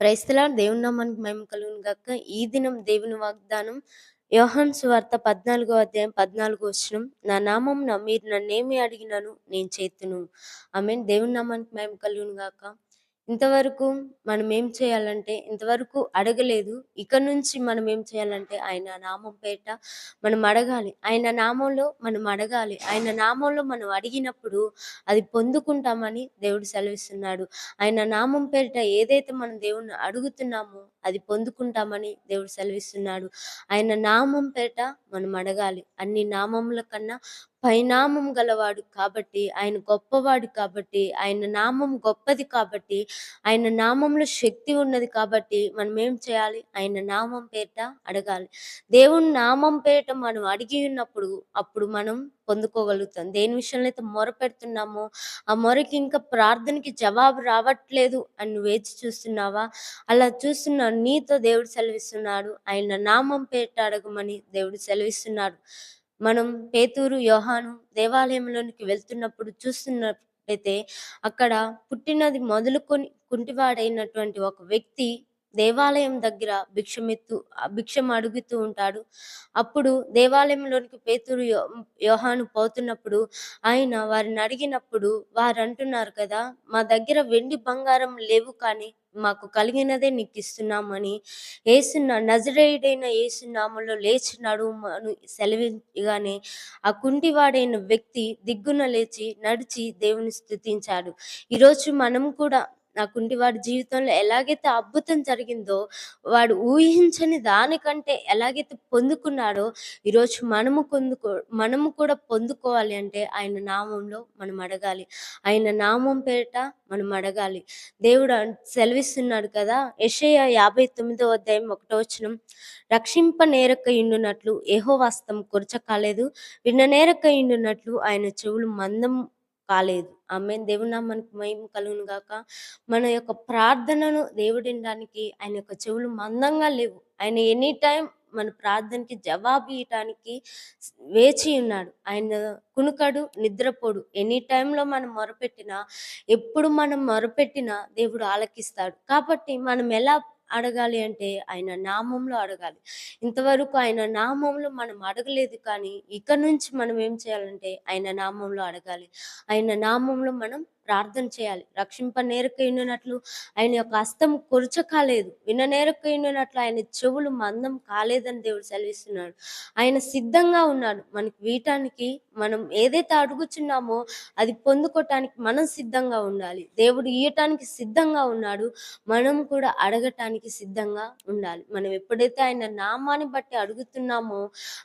క్రైస్తలా దేవుని నామానికి మేము కలుగును గాక. ఈ దినం దేవుని వాగ్దానం యోహాన్ సువార్త పద్నాలుగో అధ్యాయం పద్నాలుగో వచనం. నా నామం మీరు నన్నేమి అడిగినను నేను చేతును. ఆమె దేవుని నామానికి మేము కలుగును గాక. ఇంతవరకు మనం ఏం చేయాలంటే ఇంతవరకు అడగలేదు. ఇక నుంచి మనం ఏం చేయాలంటే ఆయన నామం పేట మనం అడగాలి. ఆయన నామంలో మనం అడగాలి. ఆయన నామంలో మనం అడిగినప్పుడు అది పొందుకుంటామని దేవుడు సెలవిస్తున్నాడు. ఆయన నామం పేరిట ఏదైతే మనం దేవుణ్ణి అడుగుతున్నామో అది పొందుకుంటామని దేవుడు సెలవిస్తున్నాడు. ఆయన నామం పేట మనం అడగాలి. అన్ని నామముల కన్నా పైనామం గలవాడు కాబట్టి ఆయన గొప్పవాడు కాబట్టి ఆయన నామం గొప్పది కాబట్టి ఆయన నామంలో శక్తి ఉన్నది కాబట్టి మనం ఏం చేయాలి? ఆయన నామం పేట అడగాలి. దేవుని నామం పేట మనం అడిగి ఉన్నప్పుడు అప్పుడు మనం పొందుకోగలుగుతాం. దేని విషయంలో అయితే మొర పెడుతున్నామో ఆ మొరకి ఇంకా ప్రార్థనకి జవాబు రావట్లేదు అని వేచి చూస్తున్నావా? అలా చూస్తున్న నీతో దేవుడు సెలవిస్తున్నాడు. ఆయన నామం పేట అడగమని దేవుడు సెలవిస్తున్నాడు. మనం పేతూరు యోహాను దేవాలయంలోనికి వెళ్తున్నప్పుడు చూస్తున్నట్లయితే అక్కడ పుట్టినది మొదలుకొని కుంటివాడైనటువంటి ఒక వ్యక్తి దేవాలయం దగ్గర భిక్షమెత్తు భిక్షం అడుగుతూ ఉంటాడు. అప్పుడు దేవాలయంలోనికి పేతురు యోహాను పోతున్నప్పుడు ఆయన వారిని అడిగినప్పుడు వారు అంటున్నారు కదా మా దగ్గర వెండి బంగారం లేవు కానీ మాకు కలిగినదే నీకు ఇస్తున్నామని. ఏసున్న నజరేయుడైన ఏసునామంలో లేచినాడు అని సెలవిగానే ఆ కుంటివాడైన వ్యక్తి దిగ్గున లేచి నడిచి దేవుని స్థుతించాడు. ఈరోజు మనం కూడా నా కుంటివాడి జీవితంలో ఎలాగైతే అద్భుతం జరిగిందో వాడు ఊహించని దానికంటే ఎలాగైతే పొందుకున్నాడో ఈరోజు మనము పొందుకో మనము కూడా పొందుకోవాలి అంటే ఆయన నామంలో మనం అడగాలి. ఆయన నామం పేరిట మనం అడగాలి. దేవుడు సెలవిస్తున్నాడు కదా యషయ యాభై తొమ్మిదో అధ్యాయం ఒకటో వచ్చిన రక్షింప నేరక ఇండునట్లు ఏహో వాస్తం కొరచ కాలేదు. విన్న నేరక ఇండునట్లు ఆయన చెవులు మందం కాలేదు. ఆమె దేవుని మనకు మహిమ కలుగును గాక. మన యొక్క ప్రార్థనను దేవుడినడానికి ఆయన యొక్క చెవులు మందంగా లేవు. ఆయన ఎనీ టైం మన ప్రార్థనకి జవాబు ఇవ్వటానికి వేచి ఉన్నాడు. ఆయన కునుకడు నిద్రపోడు. ఎనీ టైంలో మనం మొరపెట్టినా ఎప్పుడు మనం మొరపెట్టినా దేవుడు ఆలకిస్తాడు. కాబట్టి మనం ఎలా అడగాలి అంటే ఆయన నామంలో అడగాలి. ఇంతవరకు ఆయన నామంలో మనం అడగలేదు కానీ ఇక నుంచి మనం ఏం చేయాలంటే ఆయన నామంలో అడగాలి. ఆయన నామంలో మనం ప్రార్థన చేయాలి. రక్షింప నేరకైనట్లు ఆయన యొక్క హస్తం కొరచ కాలేదు. విన నేరకైనట్లు ఆయన చెవులు మందం కాలేదని దేవుడు సెలవిస్తున్నాడు. ఆయన సిద్ధంగా ఉన్నాడు. మనకి వీటానికి మనం ఏదైతే అడుగుచున్నామో అది పొందుకోవటానికి మనం సిద్ధంగా ఉండాలి. దేవుడు ఇయ్యటానికి సిద్ధంగా ఉన్నాడు. మనం కూడా అడగటానికి సిద్ధంగా ఉండాలి. మనం ఎప్పుడైతే ఆయన నామాన్ని బట్టి అడుగుతున్నామో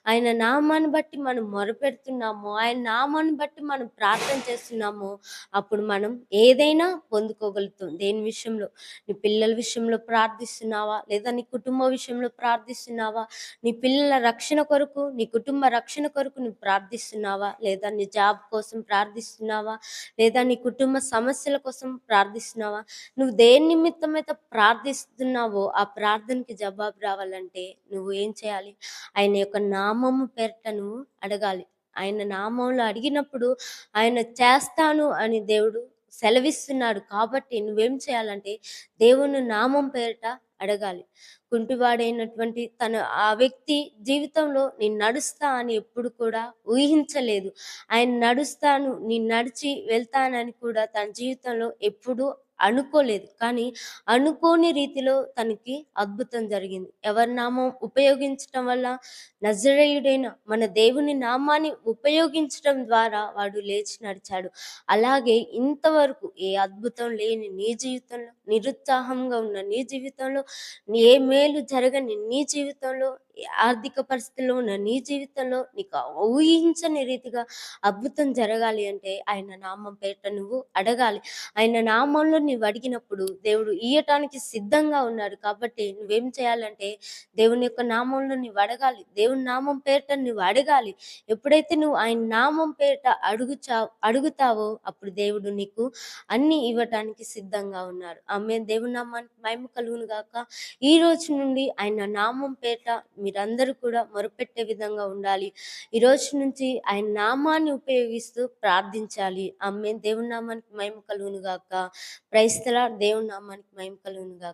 ఆయన నామాన్ని బట్టి మనం మొరపెడుతున్నామో ఆయన నామాన్ని బట్టి మనం ప్రార్థన చేస్తున్నామో అప్పుడు మనం ఏదైనా పొందుకోగలుగుతాం. దేని విషయంలో? నీ పిల్లల విషయంలో ప్రార్థిస్తున్నావా? లేదా నీ కుటుంబ విషయంలో ప్రార్థిస్తున్నావా? నీ పిల్లల రక్షణ కొరకు నీ కుటుంబ రక్షణ కొరకు నువ్వు ప్రార్థిస్తున్నావా? లేదా నీ జాబ్ కోసం ప్రార్థిస్తున్నావా? లేదా నీ కుటుంబ సమస్యల కోసం ప్రార్థిస్తున్నావా? నువ్వు దేని నిమిత్తం అయితే ప్రార్థిస్తున్నావో ఆ ప్రార్థనకి జవాబు రావాలంటే నువ్వు ఏం చేయాలి? ఆయన యొక్క నామము పేరట నువ్వు అడగాలి. ఆయన నామంలో అడిగినప్పుడు ఆయన చేస్తాను అని దేవుడు సెలవిస్తున్నాడు. కాబట్టి నువ్వేం చేయాలంటే దేవుని నామం పేరిట అడగాలి. కుంటివాడైనటువంటి తన ఆ వ్యక్తి జీవితంలో నేను నడుస్తా అని ఎప్పుడు కూడా ఊహించలేదు. ఆయన నడుస్తాను నేను నడిచి వెళ్తానని కూడా తన జీవితంలో ఎప్పుడు అనుకోలేదు. కానీ అనుకోని రీతిలో తనకి అద్భుతం జరిగింది. ఎవరి నామం ఉపయోగించటం వల్ల నజరేయుడైన మన దేవుని నామాన్ని ఉపయోగించడం ద్వారా వాడు లేచి నడిచాడు. అలాగే ఇంతవరకు ఏ అద్భుతం లేని నీ జీవితంలో నిరుత్సాహంగా ఉన్న నీ జీవితంలో ఏ మేలు జరగని నీ జీవితంలో ఆర్థిక పరిస్థితుల్లో ఉన్న నీ జీవితంలో నీకు ఊహించని రీతిగా అద్భుతం జరగాలి అంటే ఆయన నామం పేట నువ్వు అడగాలి. ఆయన నామంలో నువ్వు అడిగినప్పుడు దేవుడు ఇయ్యటానికి సిద్ధంగా ఉన్నాడు కాబట్టి నువ్వేం చేయాలంటే దేవుని యొక్క నామంలో నువ్వు అడగాలి. దేవుని నామం పేట నువ్వు అడగాలి. ఎప్పుడైతే నువ్వు ఆయన నామం పేట అడుగుచా అడుగుతావో అప్పుడు దేవుడు నీకు అన్ని ఇవ్వటానికి సిద్ధంగా ఉన్నారు ఆమె దేవుని నామానికి మహిమ కలుగును గాక. ఈ రోజు నుండి ఆయన నామం పేట మీరందరూ కూడా మొరపెట్టే విధంగా ఉండాలి. ఈ రోజు నుంచి ఆయన నామాన్ని ఉపయోగిస్తూ ప్రార్థించాలి. అమ్మే దేవుని నామానికి మహిమ గాక ప్రైస్తల దేవుని నామానికి మహిమ కలుగును గాక